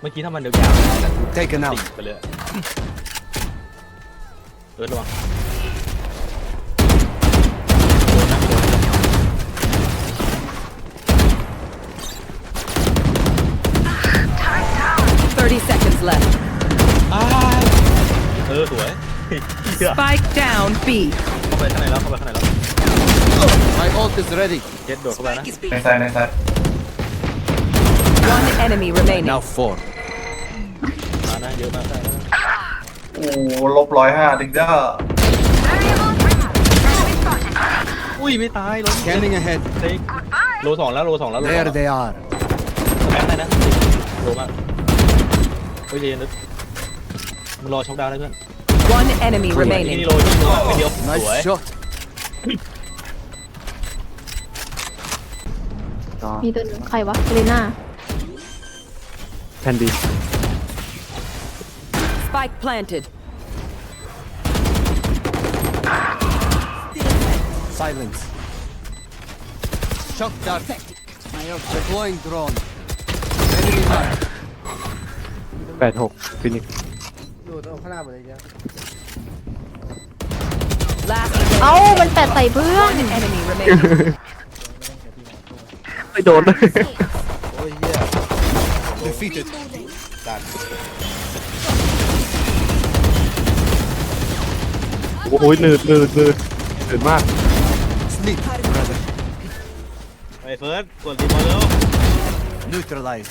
เมื่อกี้ถ้ามันยาวๆแต่ Taken ติ่ out. งไปเลยอะเออระวังโดนนะโดนนะ30 seconds left. อ้ายเออสวยเหี้ย Spike down B. เข้าไปข้างในแล้วเข้าไปข้างในแล้ว My ult is ready. เจ็ดโดดเข้าไปนะ ในซ้ายในซ้าย One enemy remaining. Now four. มานะเยอะมากโอ้ลบร้อยห้าดิงเด้อ อุ้ยไม่ตายล้ม Scanning ahead. เซ็กโลสองแล้วโลสองแล้วโลสอง There แล้ว they are. แบงค์ได้นะโลมากเฮ้ยเจนนึกมึงรอช็อกดาวน์ได้เพื่อน One enemy นี่ remaining. นี่โลนี่โลไม่เดียวสวย Nice shot. มีตัวหนึงใครวะเลน่า แผ่นดี Spike planted. Silence. Shock dart. Deploying drone. Enemy mark. แปดหกฟินิก Last เอ้า มันแปดใส่เพื่อน one enemy remaining. ไม่โดนเลย Defeated. โอ้โหหนืดหนืดหนืดหนืดมาก Sleep, brother. ไอ้เฟิร์สกดรีโมทเร็ว Neutralized.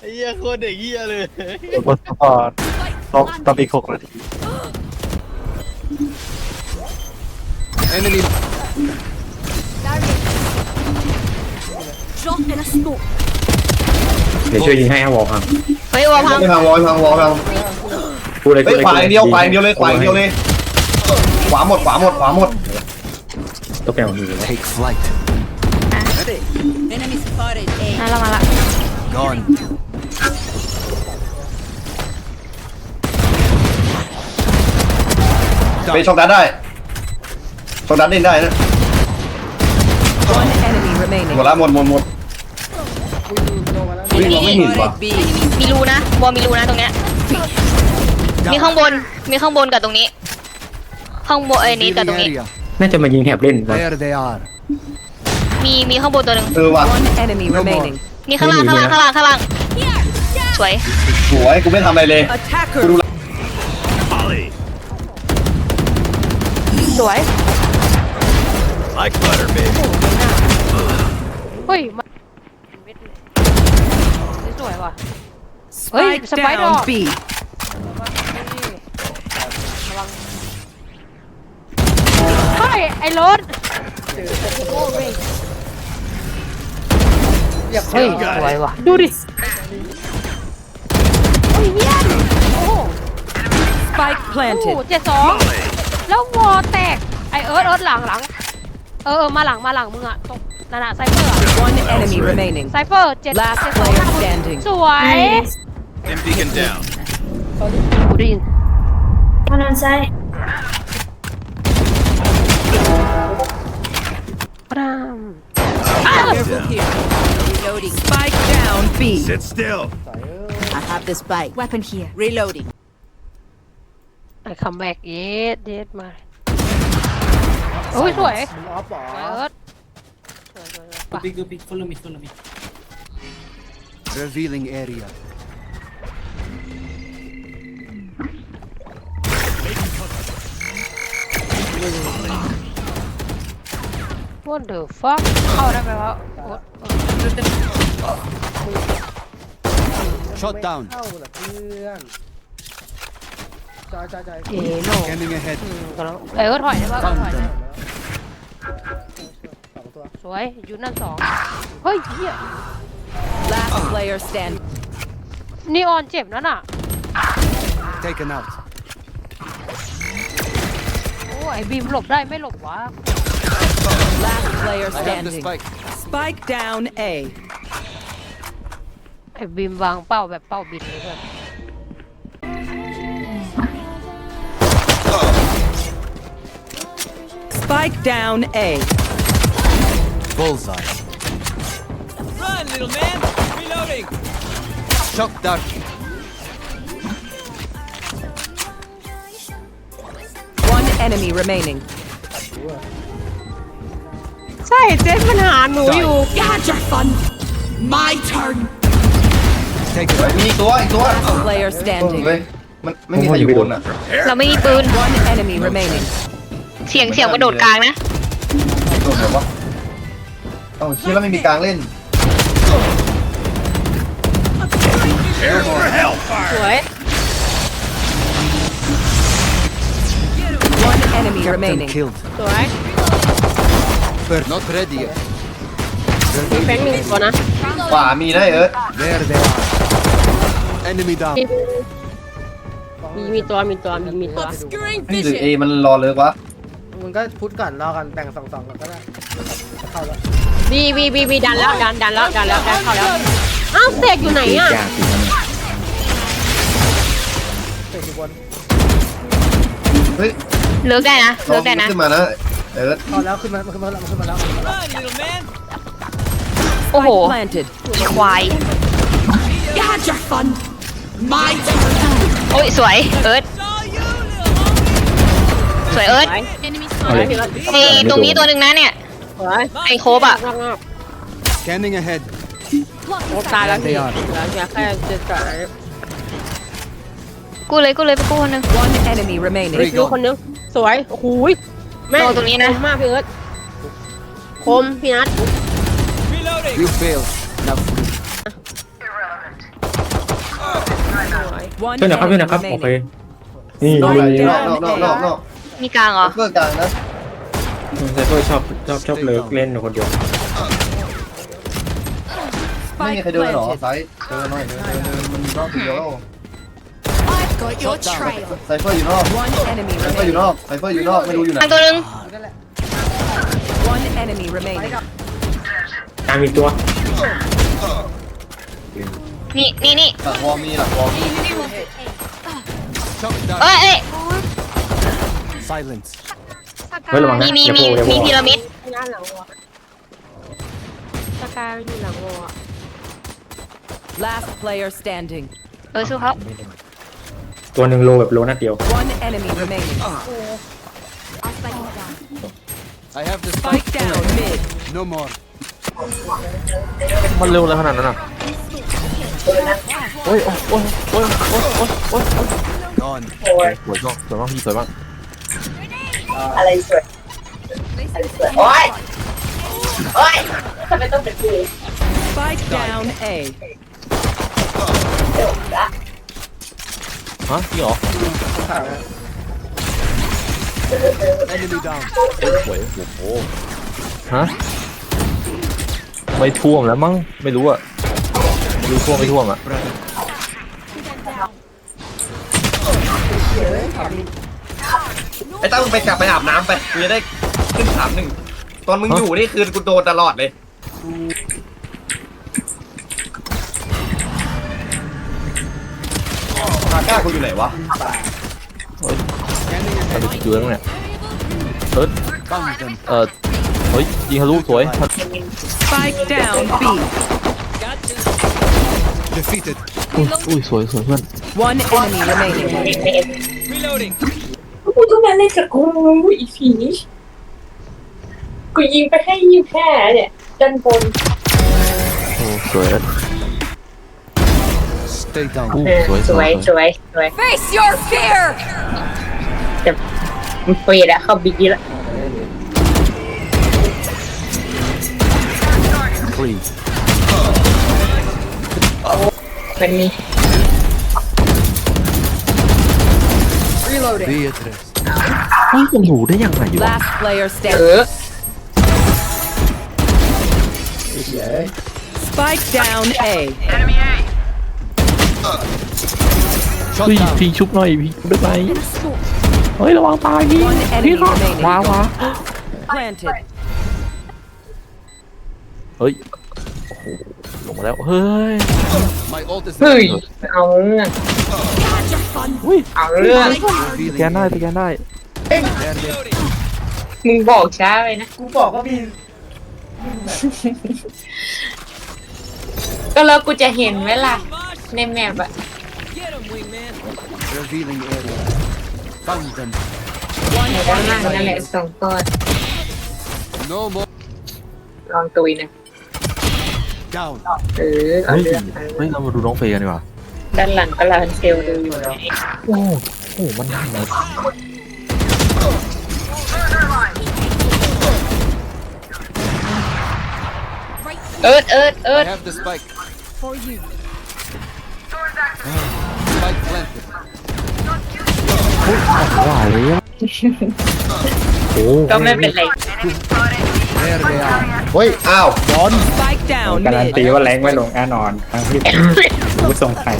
ไอ้เหี้ยโคตรเด็กเหี้ยเลยบทสปอร์ตต้องต้องอีกหกนาที Enemy. เดี๋ยวช่วยยิงให้ครับวอลครับเฮ้ยวอลพังไม่พังวอลพังวอลพังพูดเลยเฮ้ยขวาอย่างเดียวขวาอย่างเดียวเลยขวาอย่างเดียวเลยขวาหมดขวาหมดขวาหมดตัวแกวมือเลย Take flight. มาละมาละ Gone. ไปช็อกดันได้ช็อกดันเล่นได้นะ One enemy remaining. หมดละหมดหมดหมด วิ่งเราไม่เห็นว่ะ B. มีรูนะบอลมีรูนะตรงเนี้ย มีข้างบน มีข้างบนกับตรงนี้ ข้างบนไอ้นี้กับตรง Revealing นี้ area. น่าจะมายิงแถบเล่นนะ There they are. มีมีข้างบนตัวหนึ่งเออว่ะ One enemy No more. remaining. มีข้างล่างข้างล่างข้างล่างข้างล่าง สวย สวยกูไม่ทำอะไรเลย Attacker. สวยเฮ้ยมันส วยว่ะเฮ้ย Spike สไปดอ down ร์ B. เฮ้ย ไอ้รถเฮ้ยสวยว่ะดูดิ โอ้ยเยี่ยมโอ้โห Spike โอ้ planted. เจ็ดสองแล้ววอแตก ไอเอิร์ธเอิร์ธหลังหลัง เออเออมาหลังมาหลังมึงอะตรง นั่นอะไซเฟอร์อะ One enemy remaining. ไซเฟอร์เจ็ด Last เจ็ดสอง player ห้าคน standing. สวยกูได้ยิน One on site. ปราม Careful here. Reloading. Spike down B. Sit still. I have the spike. Weapon here. Reloading. ไอคัมแบ็กเยสเยสมาโอ้ยสวยสวยเอิร์ธส วยสวยสวยไป Revealing area. วันเดอร์ฟักเข้าได้ไหมวะโอ๊ต Shot down. เอโน่ Scanning ahead. กำลังเออถอยได้ปะ Found ถอยได้ them. ส วยอยู่นั่นสองเฮ้ยเฮีย Last player standing. นีออนเจ็บนั่นน่ะ Taken out. โอ้ยไอ้บีมหลบได้ไม่หลบวะ Last player I have the standing. spike. Spike down A. ไอ้บีมวางเป้าแบบเป้าบินเลยเพื่อน Spike down A. Bullseye. Shock dart. One enemy remaining. ใช่เจ็ดมันหาหนูอยู่ Take เฮ้ย it. มีอีกตัวอีกตัว Player เฮ้ standing. ยมันไม่มีใครอยู่บนอะ เราไม่มีปืน One enemy remaining. เสียงเสียงกระโดดกลางนะโดนแบบว่า เอ้าเชื่อแล้วไม่มีกลางเล่นสวย One enemy Captain remaining. killed. สวย We're not ready yet. มีแฟงหนึ่งตัวนะขวามีนะไอ้เอิร์ธ There they are. Enemy down. มีมีตัวมีตัวมีมีตัวนี่หรือเอมันรอเลิกวะ มึงก็พุทธก่อนรอกันแบ่งสองสองกันก็ได้จะเข้าแล้วบีบีบีบีดันแล้วดันดันแล้วดันแล้วดันเข้าแล้วอ้าวเสกอยู่ไหนอะยากจริงนะเนี่ยเตะอยู่บนเฮ้ยเลิกได้นะลอเลิงกได้นะ ขึ้นมานะเอิร์ธเข้าแล้วขึ้นมาขึ้นมาแล้วขึ้นมาแล้วขึ้นมาแล้วโอ้โห Planted. ควายโอ้ยสวยเอิร์ธสวยเอิร์ธ เอาเลยไอ้ตรงนี้ตัวหนึ่งนะเนี่ย สวยไอ้โคบอะงอกงอก Scanning ahead. โอ้ตายแล้วสิ They are. แล้วจะแค่จะจ่ายกูเลยกูเลยไปกูคนหนึ่ง One enemy remaining. Three ดู gone. คนนึงสวยโอ้โหยแม่งโดนตรงนี้นะ คมมากพี่เอิร์ธคมพี่นัท You failed. Now One ช่วยหน่อยครับช่วยหน่อยครับ enemy โอเค remaining. นี่นอกนี่นอ กนอกนอกนอกมีกลางเหรอ เพื่อกลางนะไซเฟอร์ชอบชอบชอบเลิกเล่นคนเดียวไม่มีใครเดินหรอซ้ายเดินหน่อยเดินเดินเดินมันนอกทีเดียวแล้วไซเฟอร์อยู่นอก One enemy ไซเฟอร์อยู่น remaining. อกไซเฟอร์อยู่นอกไม่รู้อยู่ไหนกลางตัวหนึ่ง One enemy remaining. กลางมีตัวนี่นี่นี่หลังวอลมีหลังวอลมี shock เอ้ dart. ยเอ้ย Silence. เฮ้ยระวังมีนะ มีอย่ามีโผล่อย่าโผมีล่พีระมิดพี่นัทหลังวัวสกายอยู่หลังวัว Last player standing. เออสู้เขาตัวหนึ่งโลแบบโลนัดเดียว One enemy remaining. I have the Spike down mid. No more. มันเร็วอะไรขนาดนั้นอะ โอ้ยโอ้ยโอ้ยโอ้ยโอ้ยโอ้ยโอ้ย Gone. สวยมากสวยมาก พี่สวยมาก Spike down A. ฮะจริงเหรอ Enemy down. สวยโอ้โหฮะไม่ท่วมแล้วมั้งไม่รู้อะไม่รู้ท่วมไม่ท่วมอะ Brother. ไอ้ตั้งมึงไปกลับไปอาบน้ำไปกูจะได้ขึ้นสามหนึ่งตอนมึงอยู่นี่คือกูโดนตลอดเลยคาก้ากูอยู่ไหนวะ Scanning อะไร ahead. อยู่ตรงเนี้ยเอิร์ธ Found them. เออเฮ้ยยิงทะลุสวย Spike down B. Defeated. อุ้ยอุ้ยสวยสวยเพื่อน One enemy remaining. กูต้องมาเล่นกับกูอีผีกูยิงไปให้ยิงแค่เนี่ยด้านบนโอ้สวย Stay down. อู้สวยสวยสสวยวยสวย Face your fear. มันเปลี่ยนแล้วเข้าบีแล้วฟรีมันมี Reloading. Be at rest. เฮ้ยมันอยู่ได้ยังไงวะ Last player เอ standing. อ Spike down A. Shot เฮ้ย down. พี่ชุบหน่อยพี่ชุบได้ไหมเฮ้ยระวังตายพี่ One พี่ enemy ครับ remaining. ว้าวว้า Planted. เฮ้ยโอ้โหลงมาแล้วเฮ้ย My ult is เฮ้ย ready. เอาเรื่อง อุ้ยเอาเรื่อง Revealing แกนได้สแกนได้ There they มึงบอกช้าไปนะ กูบอกก็มีก็แล้วกูจะเห็นไหมล่ะ ในแมปอะ Revealing area. Found them. ในด้านล่างนั่นแหละสองก้อน No more. ลองตุยนะ Down. เออเอาเฮ้ยเรื่องไปเฮ้ยเรามาดูน้องเฟย์กันดีกว่า ด้านหลังก็ลานเซลล์ดูอยู่นะโอ้โหมันทันเลยเอิร์ดเอิร์ดเอิ I ร์ด have the spike. For you. Spike planted. ว่าเลยโอ้ก็ไม่เป็นไร There they are. เฮ้ยอ้าว Spike down การัน mid. ตีว่าแรงไม่ลงแน่นอนทั้งที่ ผู้ทรงไข่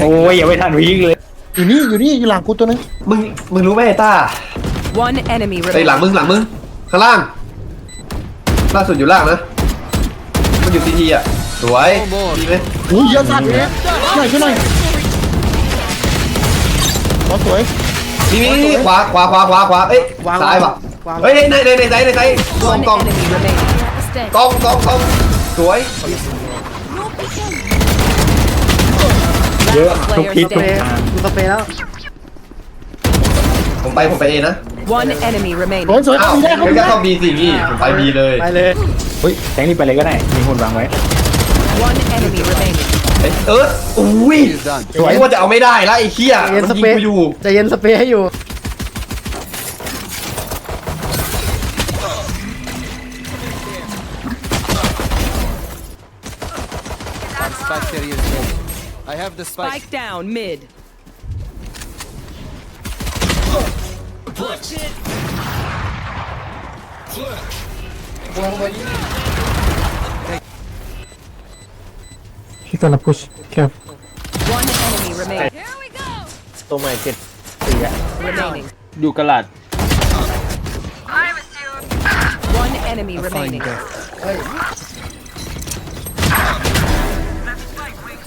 โอ้ยยังไม่ทันวิ่งเลย อยู่นี่อยู่นี่อยู่หลังกูตัวนึงมึงมึงรู้ไหมไอ้ต้า One enemy ไอ้ยหลัง remaining. มึงหลังมึงข้างล่าง ล่าสุดอยู่ล่างนะ มันอยู่ทีทีอะ สวยดีไหมอุ้ยเยอะสัตว์เลยหน่อยช่วยหน่อยบอสสวยนี่นี่นี่ขวาขวาขวาขวาขวาเอ้ยซ้ายป่ะวาง เฮ้ยในในในในในในกล้อง One กล้อง enemy remaining. กล้องกล้องกล้อง สวย เยอะทุกทิศสทุเปกรย์ทางกูสเปรย์แล้วผมไปผมไปเอนะ One enemy สวย remaining. สวยอ้าวมีได้เขางั้มีนก็ได้เข้าบีสิพี่ผมไปบีเลยไปเลยเฮ้ยแทงนี่ไปเลยก็ได้มีหุ่นวางไว้ One enemy remaining. เอ้ยเอออุ้ย Is done. สวยว่าจะเอาไม่ได้ละไอ้เหี้ยใจเย็นมันสยิเปงรย์กูอยู่ใจเย็นสเปรย์ให้อยู่ have the spike. Spike down mid. พี่กำลังพุชแค่ One enemy remaining. ตัวใหม่เจ็ด Remaining. อยู่กระหลัด One enemy remaining.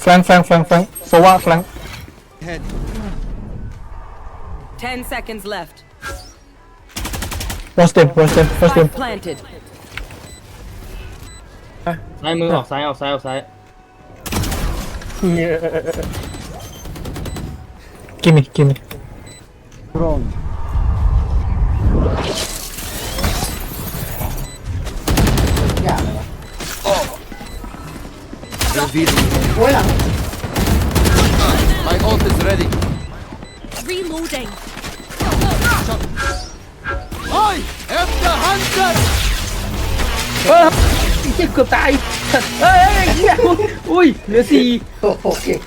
แฟลงแฟลงแฟลงแฟลงโซว่าแฟลง Head. Ten seconds left. วันสเต็ปวันสเต็ปวันสเต็ป Spike planted. ซ้ายมือออกซ้ายออกซ้ายออกซ้ายกิมมี่ หลือสี่โอ้โหเก่ง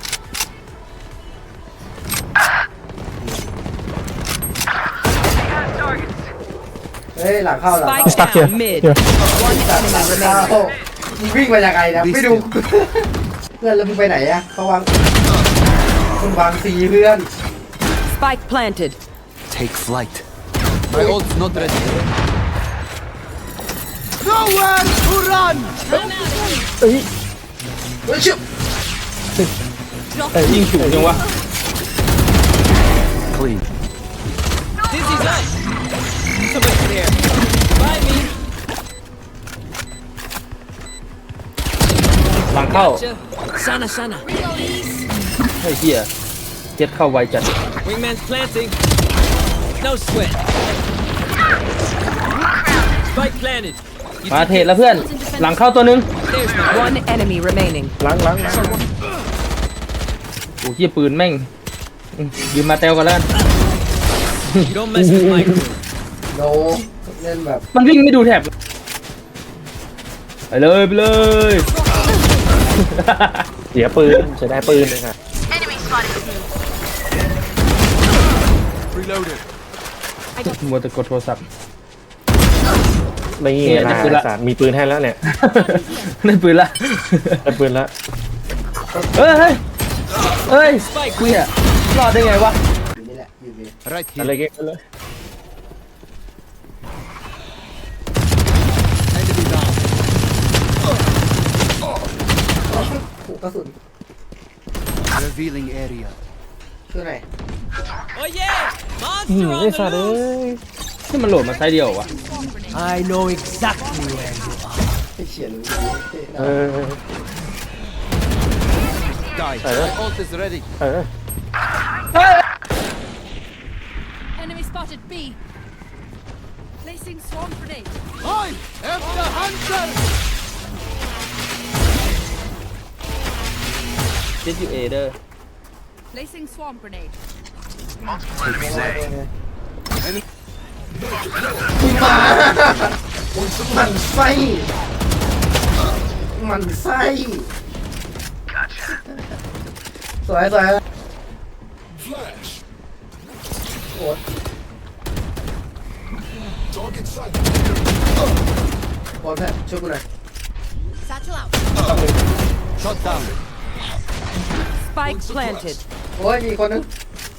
เฮ้ยหลังเข้าหลัง Spike เข้า stuck here down mid. here One enemy เข้า remaining. มึงวิ่งมายังไงนะไม่ดู เพื่อนแล้วมึงไปไหนอะเขาวางคุณวางสีเพื่อน Spike planted. Take flight. My ult's not ready. Nowhere to run. เฮ้ยชิบแต่ยิงถูกจังวะ Clean. หลังเข้าไอ้เหี้ยเจ็ดเข้าไวจัด Wingman's planting. No sweat. Spike planted. มาเทรดแล้วเพื่อน หลังเข้าตัวหนึง There's my One enemy remaining. หลังหลังหลังโอ้เหี้ยปืนแม่งอืมยืมมาเตลกันแล้วกัน You don't mess with my crew. โนเล่นแบบมันวิ่งไม่ดูแถบไปเลยไปเลย เสียปืนเสียได้ปืนเลยค่ะ Reloaded. มัวแต่กดโทรศัพท์ไม่เนี่ยเวจะลาปืนละ สารมีปืนให้แล้วเนี่ยได้ปืนละ ได้ปืนแล้วเฮ้ยเฮ้ยเฮ้ยกูเนี่ยรอดได้ไงวะอยู่นี่แหละอยู่นี่ Right อะไร here. เงี้ยเลย กกระสุน Revealing area. คือไหน Oh yeah! อืม Monster ไอ้ on สัตว์ the เอ้ loose. ยนี่มันโหลดมาไซส์เดียวเหรอวะ I know exactly where you are. เขียน เออ Die. Uh. My ult is ready. เออ Enemy spotted B. Placing swarm grenade. I am the hunter. เจ็ดยูเอเดอร์ Placing swarm grenade. มามันไส้มันไส้สวยสวยโอ้บอลแพทย์ช่วยกูหน่อย Satchel out. Shot down. Spike planted. โอ้ยมีคนนึง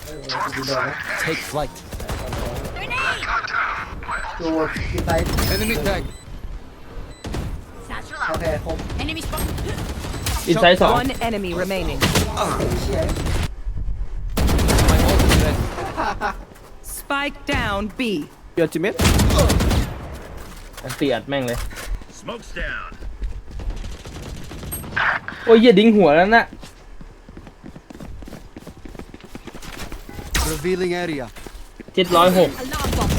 เออดูโดนนะ Take flight. ดูกีไซด์ Enemy tag. Satchel โอ out. เคครบ Enemy spotted. อินไซด์สอง One enemy remaining. เชี่ย My ult is ready. Spike down B. เกียร์จิเมตอันเตียดแม่งเลย โอ้ยเหี้ยดิ้งหัวแล้วน่ะ Revealing area. เจ็ดร้อยหก Alarm bomb.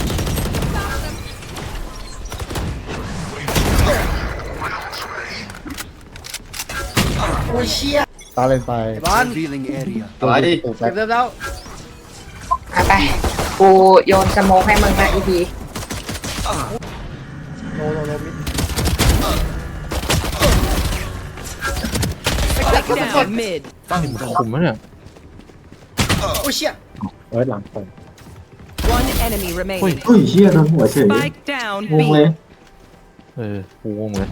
โอ้ยเชี่ยตาเลยไปบอล Revealing area. อะไรถูกเก็บเรียบแล้วเอาไป กูโยนสโมองให้มึงนะอีพีโนโนโนมิด Spike down mid. ตั้งคุมมั้ยเนี่ยโอ้ยเชี่ย เออหลังไป One enemy เฮ้ย remaining. เฮ้ยเชี่ยโดนหัวเฉย Spike down งงเลย B. เออกูงงเหมือน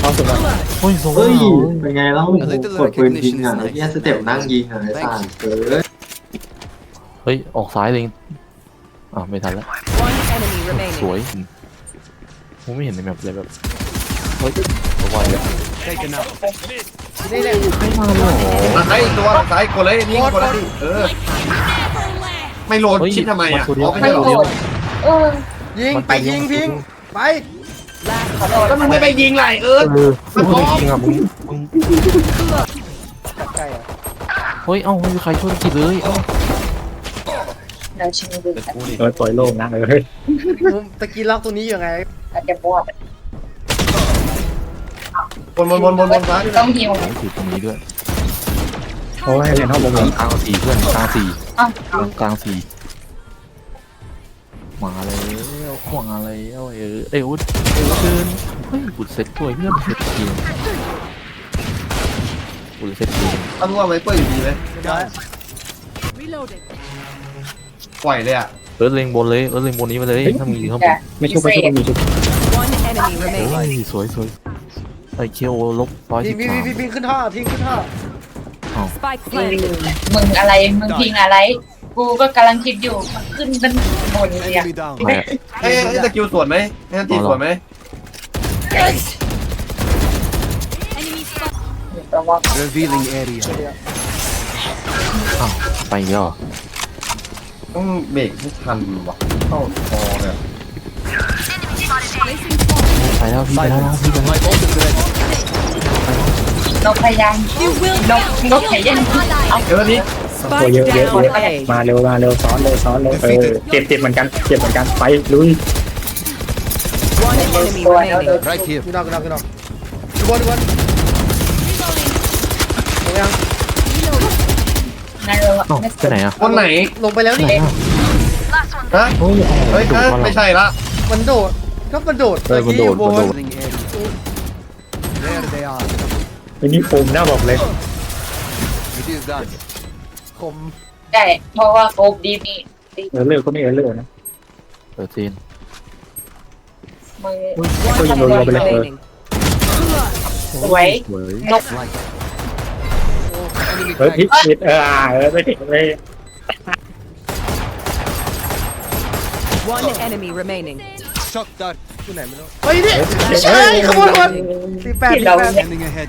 เข้าสุดแล้วเฮ้ยโซ่เฮ้ยเป็นไงเล่ากดปืนยิงอะไอ้เหี้ยสเต็ปนั่งยิงอะไอ้สัสเกิดเฮ้ย ออกซ้ายเลยอ่าวไม่ทันแล้ว One enemy ส remaining. วยกูไม่เห็นในแมปเลยแบบเฮ้ยตัววายเลย Taken out. นี่แหละหลังซ้ายอีกตัวหลังซ้ายกดเลยนี่กดเลยดิเออ ไม่โหลดเฮ้ยชิดทำไมอะมาตัวเดียวอ๋อไม่ใช่หรอเออยิงไปยิงพิงไปแล้วมึงไม่ไปยิงไรเอิร์ธเออมึงจริงอะมึงมึงจับไก่อะเฮ้ยเอ้าไม่มีใครช่วยกินเลยเอ้าเราชิมดูแต่กูดิเออปล่อยโล่งนะเออมุมตะกี้ล็อกตัวนี้อยู่ไงอาจจะบวกบนบนบนบนบนซ้ายต้องหิวโอ้ยถือตรงนี้ด้วย โอ้ยเห็นห้องบนกลางกลางสี่เพื่อนกลางสี่อ้าวกลางกลางสี่มาแล้วมาแล้วเออเอ้ยวุ้นเออเชิญเฮ้ยบุดเซ็ตตัวเพื่อนเซ็ตทีมบุดเซ็ตทีมเอารู้ว่าไวเปอร์อยู่ดีไหม Reloading. ปล่อยเลยอะเอิร์ธเล็งบนเลยเอิร์ธเล็งบนนี้ไปเลยถ้ามีข้างบจะนไม่ชุบไม่ชุบมีชุบ One enemy โอ้ remaining. ยสวยสวยไอเคียวลบร้อยพิสิงบพิงสามพิงพิงขึ้นท่อพิงขึ้นท่อ Spike อืม planted. มึงอะไร มึงพิงอะไร กูก็กำลังคิดอยู่มันขึ้นเป็นบนเลยอะ Enemy down. แม่ให้ให้สกิลส่วนไหมให้ทันทีส่วนไหม Enemy spot. ตัวว่า Revealing area. อ้าวไปอีกแล้วเหรอต้องเบรกไม่ทันว่ะเข้าคอเลยอะ Placing swarm. ไปแล้วพี่ไปแล้วนะพี่ไปแล้ว My ult is ready. นกพยางนกนกพยางเอาเดี๋ยวนี้ Spike yeah, yeah, down yeah. A. มาเร็วมาเร็วซ้อนเลยซ้อนเลยเออเจ็บเจ็บเหมือนกันเจ็บเหมือนกันไปลุย One enemy ตัวแล้วโดน remaining. Right here. กูนอกกูนอกกูนอกดูบอลดูบอลลงยังนั่นเลยเอ้าไปไหนอะคนไหน ลงไปแล้วไปไหนนี่อะฮะเฮ้ยเฮ้ยดูฮะว่าเราไม่ใช่ละ มันโดด ก็มันโดดเออมันโดดเมื่อมันโดด อ้นี่โฟมหน้าบอกเลย It is done. คมได้ เพราะว่าโกบดีมีเออเลือกก็ไม่เออเลือกนะ เออจีนมึงก็ยิงโดนเราไปเลยเออ Remaining. สวยสวยนก Enemy เออ tag. พิษพิษเอออ่าเออไม่ถึงไม่ One enemy remaining. Shock dart. อยู่ไหนไม่รู้ เฮ้ยนี่ใช่ขโมยขโมยสี่แปดที่สี่เราแปด Standing ahead.